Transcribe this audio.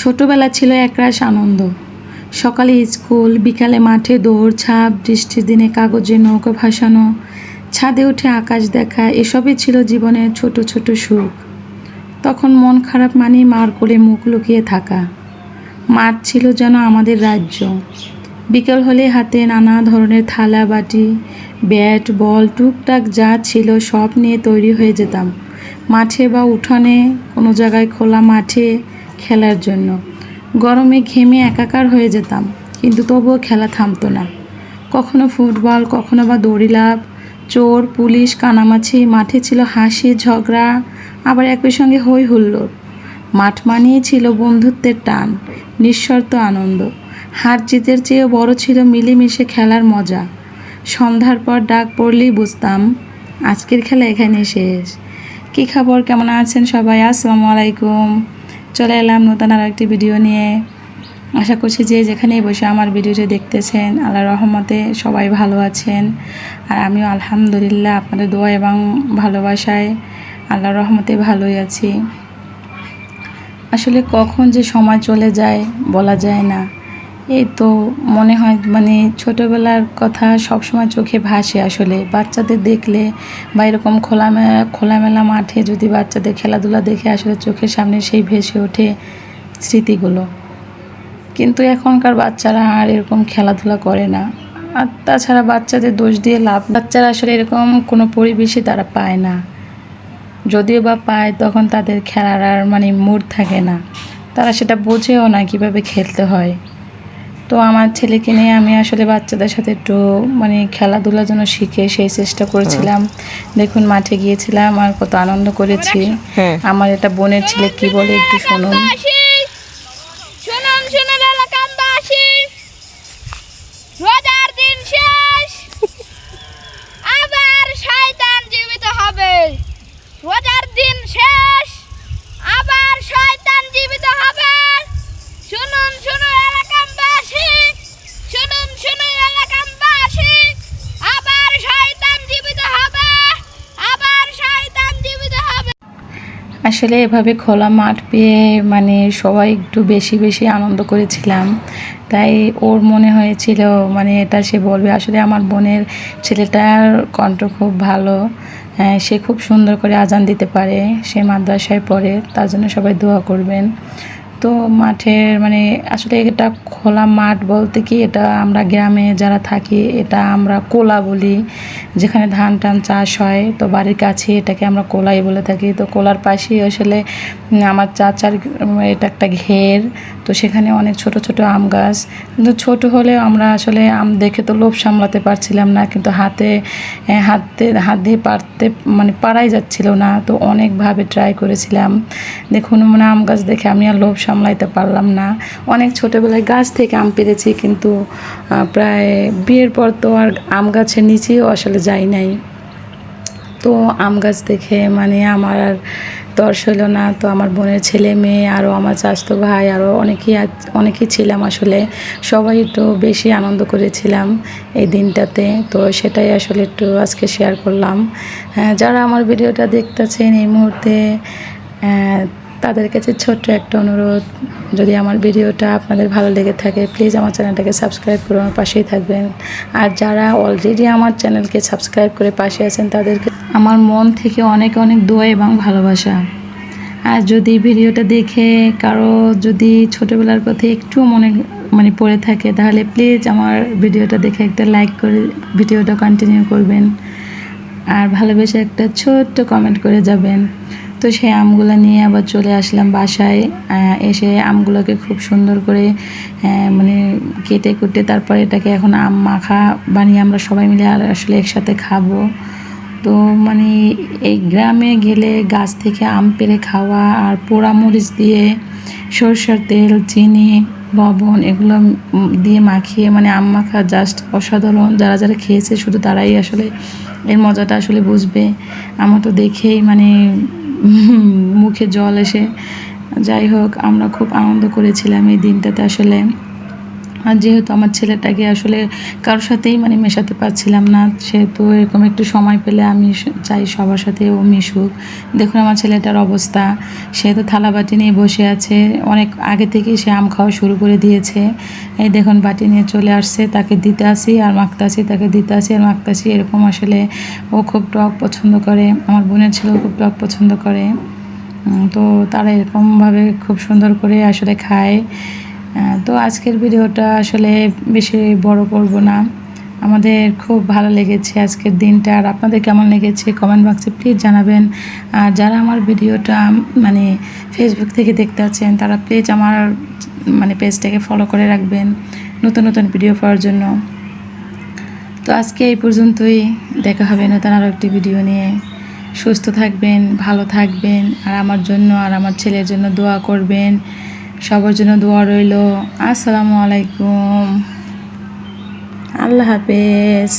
ছোটবেলা ছিল একরাশ আনন্দ। সকালে স্কুল, বিকালে মাঠে দৌড়, ছাপ, বৃষ্টির দিনে কাগজে নৌকা ভাসানো, ছাদে উঠে আকাশ দেখা, এসবই ছিল জীবনের ছোট ছোট সুখ। তখন মন খারাপ মানেই মার কোলে মুখ লুকিয়ে থাকা। মাঠ ছিল যেন আমাদের রাজ্য। বিকেল হলে হাতে নানা ধরনের থালা, বাটি, ব্যাট, বল, টুকটাক যা ছিল সব নিয়ে তৈরি হয়ে যেতাম। মাঠে বা উঠানে, কোনো জায়গায় খোলা মাঠে খেলার জন্য। গরমে ঘেমে একাকার হয়ে যেতাম, কিন্তু তবুও খেলা থামতো না। কখনো ফুটবল, কখনো বা দড়িলাভ চোর, পুলিশ, কানামাছি, মাঠে ছিল হাসি, ঝগড়া, আবার একই সঙ্গে হই হুল্লোড়। মাঠ মানেই ছিল বন্ধুত্বের টান, নিঃশর্ত আনন্দ। হার জিতের চেয়েও বড় ছিল মিলেমিশে খেলার মজা। সন্ধ্যার পর ডাক পড়লেই বুঝতাম, আজকের খেলা এখানে শেষ। কী খবর? কেমন আছেন সবাই? আসসালামু আলাইকুম। চলে এলাম নতুন আর একটি ভিডিও নিয়ে। আশা করছি যে যেখানেই বসে আমার ভিডিওটি দেখতেছেন আল্লাহ রহমতে সবাই ভালো আছেন। আর আমিও আলহামদুলিল্লাহ আপনাদের দোয়া এবং ভালোবাসায় আল্লাহ রহমতে ভালোই আছি। আসলে কখন যে সময় চলে যায় বলা যায় না। এই তো মনে হয় মানে ছোটোবেলার কথা সবসময় চোখে ভাসে আসলে। বাচ্চাদের দেখলে বা এরকম খোলামেলা খোলামেলা মাঠে যদি বাচ্চাদের খেলাধুলা দেখে আসলে চোখের সামনে সেই ভেসে ওঠে স্মৃতিগুলো। কিন্তু এখনকার বাচ্চারা আর এরকম খেলাধুলা করে না। আর তাছাড়া বাচ্চাদের দোষ দিয়ে লাভ বাচ্চারা আসলে এরকম কোনো পরিবেশই তারা পায় না। যদিও বা পায়, তখন তাদের খেলার আর মানে মুড থাকে না। তারা সেটা বোঝেও না কীভাবে খেলতে হয়। তো আমার ছেলেকে নিয়ে আমি আসলে বাচ্চাদের সাথে একটু মানে খেলাধুলার জন্য শিখে সেই চেষ্টা করেছিলাম। দেখুন মাঠে গিয়েছিলাম আর কত আনন্দ করেছি। হ্যাঁ। আমার এটা বোনের ছেলে কি বলে একটু শুনুন। শুনুন শুনুন এলাকাবাসী রোজার দিন শেষ। আবার শয়তান জীবিত হবে। আসলে এভাবে খোলা মাঠ পেয়ে মানে সবাই একটু বেশি বেশি আনন্দ করেছিলাম। তাই ওর মনে হয়েছিল মানে এটা সে বলবে আসলে আমার বোনের ছেলেটার কণ্ঠ খুব ভালো হ্যাঁ, সে খুব সুন্দর করে আজান দিতে পারে সে মাদ্রাসায় পড়ে তার জন্য সবাই দোয়া করবেন। তো মাঠের মানে আসলে এটা খোলা মাঠ বলতে কি, এটা আমরা গ্রামে যারা থাকি, এটা আমরা কোলা বলি। যেখানে ধান টান চাষ হয়, তো বাড়ির কাছে এটাকে আমরা কোলাই বলে থাকি। তো কোলার পাশেই আসলে আমার চাচার এটা একটা ঘের। তো সেখানে অনেক ছোট ছোট আম গাছ। কিন্তু ছোট হলেও আমরা আসলে আম দেখে তো লোভ সামলাতে পারছিলাম না। কিন্তু হাতে হাতে, হাত দিয়ে পারতে মানে পারাই যাচ্ছিল না। তো অনেকভাবে ট্রাই করেছিলাম। দেখুন মানে আম গাছ দেখে আমি আর লোভ সামলাইতে পারলাম না। অনেক ছোটোবেলায় গাছ থেকে আম পেরেছি কিন্তু প্রায় বিয়ের পর তো আর আম গাছের নিচেও আসলে যাই নাই। তো আম গাছ দেখে মানে আমার আর তর্স হলো না। তো আমার বোনের ছেলে মেয়ে আরও আমার চাচাতো ভাই আরও অনেকেই অনেকেই ছিলাম আসলে। সবাই একটু বেশি আনন্দ করেছিলাম এই দিনটাতে। তো সেটাই আসলে একটু আজকে শেয়ার করলাম। হ্যাঁ, যারা আমার ভিডিওটা দেখতেছেন এই মুহূর্তে আহ, তাদের কাছে ছোট্ট একটা অনুরোধ, যদি আমার ভিডিওটা আপনাদের ভালো লেগে থাকে প্লিজ আমার চ্যানেলটাকে সাবস্ক্রাইব করে আমার পাশেই থাকবেন। আর যারা অলরেডি আমার চ্যানেলকে সাবস্ক্রাইব করে পাশে আছেন, তাদেরকে আমার মন থেকে অনেক অনেক দোয়া এবং ভালোবাসা। আর যদি ভিডিওটা দেখে কারও যদি ছোটোবেলার কথা একটু মনে মানে পড়ে থাকে, তাহলে প্লিজ আমার ভিডিওটা দেখে একটা লাইক করে ভিডিওটা কন্টিনিউ করবেন। আর ভালোবেসে একটা ছোট্ট কমেন্ট করে যাবেন। তো সেই আমগুলো নিয়ে আবার চলে আসলাম বাসায় এসে আমগুলোকে খুব সুন্দর করে মানে কেটে কুটে তারপরে এটাকে এখন আম মাখা বানিয়ে আমরা সবাই মিলে আর আসলে একসাথে খাব। তো মানে এই গ্রামে গেলে গাছ থেকে আম পেড়ে খাওয়া আর পোড়া মরিচ দিয়ে সরষের তেল, চিনি, লবণ এগুলো দিয়ে মাখিয়ে মানে আম মাখা জাস্ট অসাধারণ। যারা যারা খেয়েছে শুধু তারাই আসলে এর মজাটা আসলে বুঝবে। আমার তো দেখেই মানে মুখে জল এসে। যাই হোক আমরা খুব আনন্দ করেছিলাম এই দিনটাতে। আসলে আর যেহেতু আমার ছেলেটাকে আসলে কারোর সাথেই মানে মেশাতে পারছিলাম না, সেহেতু এরকম একটু সময় পেলে আমি চাই সবার সাথে ও মিশুক। দেখুন আমার ছেলেটার অবস্থা, সে তো থালা বাটি নিয়ে বসে আছে, অনেক আগে থেকেই সে আম খাওয়া শুরু করে দিয়েছে। এই দেখুন বাটি নিয়ে চলে আসছে, তাকে দিতে আসি আর মাখতে আসি তাকে দিতে আসি আর মাখতে আসি এরকম আসলে ও খুব টক পছন্দ করে, আমার বোনের ছেলেও খুব টক পছন্দ করে। তো তারা এরকমভাবে খুব সুন্দর করে আসলে খায়। তো আজকের ভিডিওটা আসলে বেশি বড় করব না। আমাদের খুব ভালো লেগেছে আজকের দিনটা। আর আপনাদের কেমন লেগেছে কমেন্ট বক্সে প্লিজ জানাবেন। আর যারা আমার ভিডিওটা মানে ফেসবুক থেকে দেখতে আছেন, তারা প্লিজ আমার মানে পেজটাকে ফলো করে রাখবেন নতুন নতুন ভিডিও পাওয়ার জন্য। তো আজকে এই পর্যন্তই। দেখা হবে নতুন আরও একটি ভিডিও নিয়ে। সুস্থ থাকবেন, ভালো থাকবেন, আর আমার জন্য আর আমার ছেলের জন্য দোয়া করবেন। সবার জন্য দোয়া রইল। আসসালামু আলাইকুম। আল্লাহ হাফেজ।